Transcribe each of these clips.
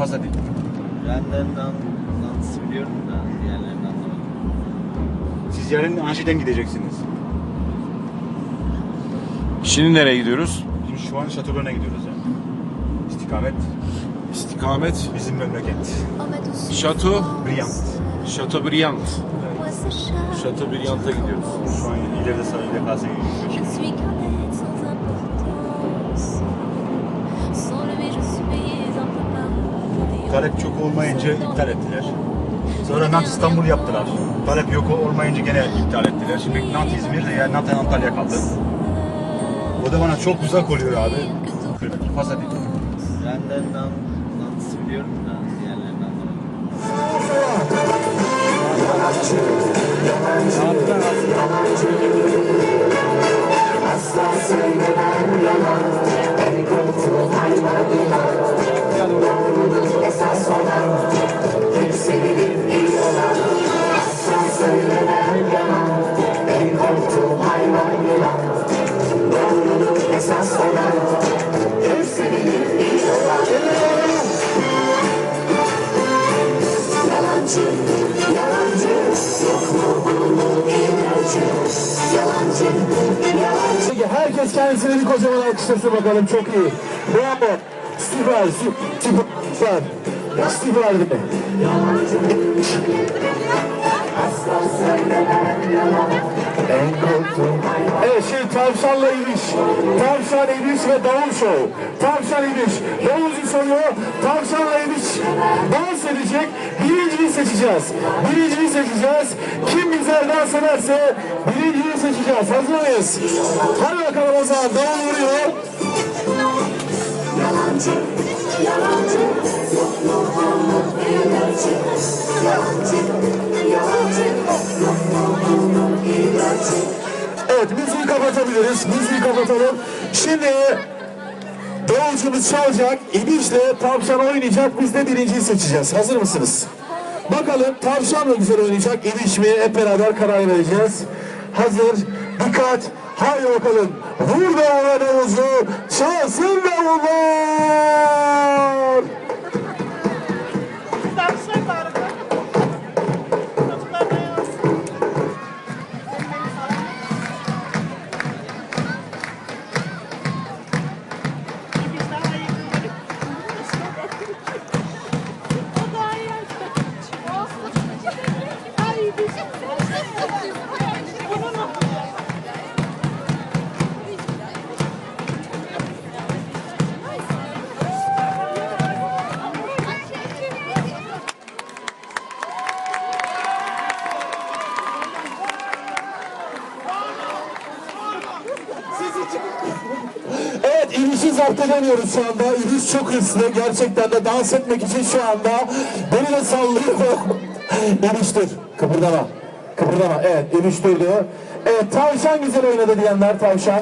Fazla değil. Benden Nantısı biliyorum da diğerlerini anlamadım. Siz yarın Anşi'den gideceksiniz. Şimdi nereye gidiyoruz? Şimdi şu an Şatobrun'a gidiyoruz yani. İstikamet İstikamet bizim memleket. Şato Briand. Chateaubriand. Chateaubriand'a gidiyoruz. Şu an ileride sahilde kalsaya gidiyoruz. Talep çok olmayınca iptal ettiler. Sonra Nant İstanbul yaptılar. Talep yok olmayınca gene iptal ettiler. Şimdi Nant İzmir, yani Nant Antalya kaldı. O da bana çok uzak oluyor abi. Fazla değil. Benden Nantısı biliyorum da diğerlerini anlamadım. Herkes kendisine bir kocaman alkışlasın bakalım çok iyi. Bravo. Süper, süper, süper. Süperdi. Evet şimdi Tavşan'la İbiş. Tavşan İbiş ve Davul Show. Tavşan İbiş. Davulcu soruyor. Tavşan'la İbiş dans edecek. Birinciyi seçeceğiz. Birinciyi seçeceğiz. Kim güzel dans ederse birinciyi seçeceğiz. Hazır mıyız? Hadi bakalım o zaman. Davul vuruyor. Evet müziği kapatabiliriz. Müziği kapatalım. Şimdi davulcumuz çalacak. İbiş'le tavşan oynayacak. Biz de birinciyi seçeceğiz. Hazır mısınız? Bakalım tavşan mı güzel oynayacak? İbiş mi? Hep beraber karar vereceğiz. Hazır. Dikkat. Haydi bakalım. Vur davula davulcu. Çalsın davullar. Evet İbiş'i zapt edemiyoruz şu anda. İbiş çok hırslı. Gerçekten de dans etmek için şu anda beni de sallıyor. İbiş dur. Kıpırdama. Kıpırdama. Evet İbiş durdu. Evet tavşan güzel oynadı diyenler tavşan.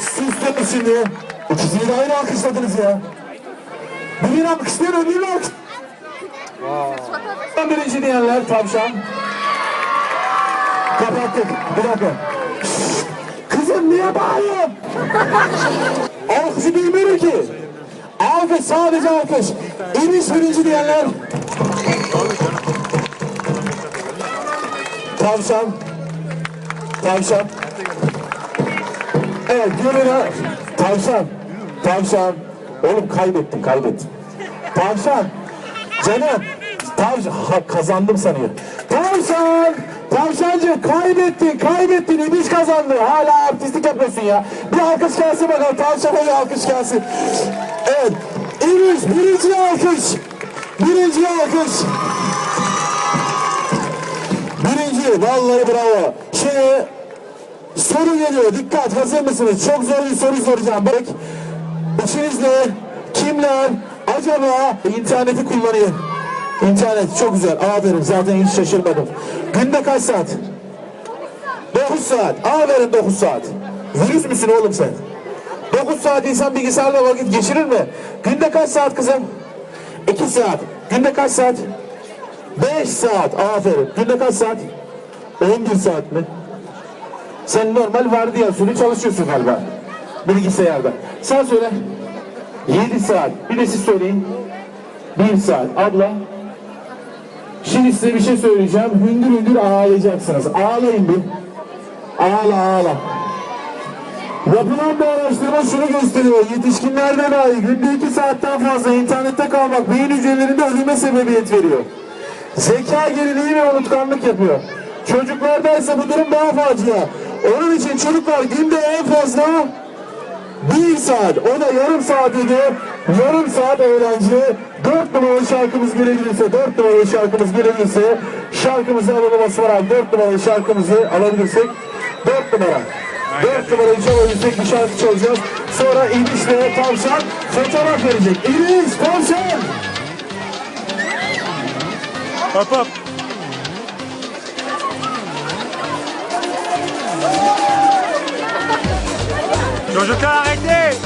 Sustum şimdi. İkisini de aynı alkışladınız ya. Birini alkışlayan öbürünü alkış. Birinci diyenler tavşan. Kapattık. Bir dakika. Niye bağırıyorsun? Alkışı bilmiyorum ki. Alkış sadece alkış. İniş birinci diyenler. Tavşan. Tavşan. Evet Gülüne. Tavşan. Tavşan. Oğlum kaybettin kaybettin. Tavşan. Canım. Tavşan. Ha, kazandım sanıyor. Tavşan. Tavşancı kaybettin kaybettin. İbiş kazandı. Hala artistlik yapıyorsun ya. Bir alkış gelsin bakalım. Tavşana bir alkış gelsin. Evet. İbiş birinci alkış. Birinci alkış. Birinci. Vallahi bravo. Şimdi soru geliyor. Dikkat hazır mısınız? Çok zor bir soru soracağım. Bak. İçinizde kimler acaba interneti kullanıyor? İnternet çok güzel. Aferin zaten hiç şaşırmadım. Günde kaç saat? 9 saat. Aferin 9 saat. Virüs müsün oğlum sen? 9 saat insan bilgisayarla vakit geçirir mi? Günde kaç saat kızım? 2 saat. Günde kaç saat? 5 saat. Aferin. Günde kaç saat? 11 saat mi? Sen normal vardiya usulü çalışıyorsun galiba. Bilgisayarda. Sen söyle. 7 saat. Bir de siz söyleyin. 1 saat. Abla. Şimdi size bir şey söyleyeceğim. Hündür hündür ağlayacaksınız. Ağlayın bir. Ağla ağla. Yapılan bu araştırma şunu gösteriyor. Yetişkinlerde dahi günde 2 saatten fazla internette kalmak beyin hücrelerinde ölüme sebebiyet veriyor. Zeka geriliği ve unutkanlık yapıyor. Çocuklarda ise bu durum daha facia. Onun için çocuklar günde en fazla bir saat, o da yarım saat ediyor. Yarım saat öğrenci. Dört numaralı şarkımız gelebilirse, dört numaralı şarkımız gelebilirse şarkımızı alalım Osman Dört numaralı şarkımızı alabilirsek. Dört numara. Dört numarayı çalabilirsek bir şarkı çalacağız. Sonra İdris'le Tavşan fotoğraf verecek. İdris, Tavşan! Hop hop. Çocuklar arrêtez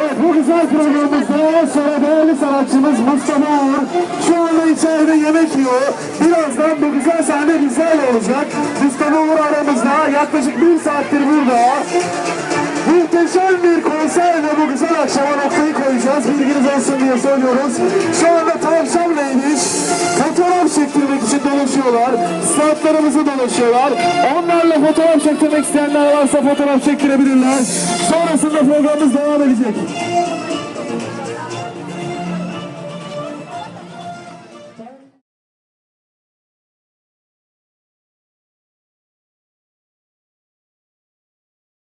Evet bu güzel programımızda sonra değerli sanatçımız Mustafa Uğur şu anda içeride yemek yiyor. Birazdan bu güzel sahne bizlerle olacak. Mustafa Uğur aramızda yaklaşık bir saattir burada. Muhteşem bir konserle bu güzel akşama noktayı koyacağız. Bilginiz olsun diye söylüyoruz. Şu anda Tavşan neymiş? Fotoğraf çektirmek için dolaşıyorlar. Statlarımızı dolaşıyorlar. Onlarla fotoğraf çektirmek isteyenler varsa fotoğraf çektirebilirler. Sonrasında programımız devam edecek.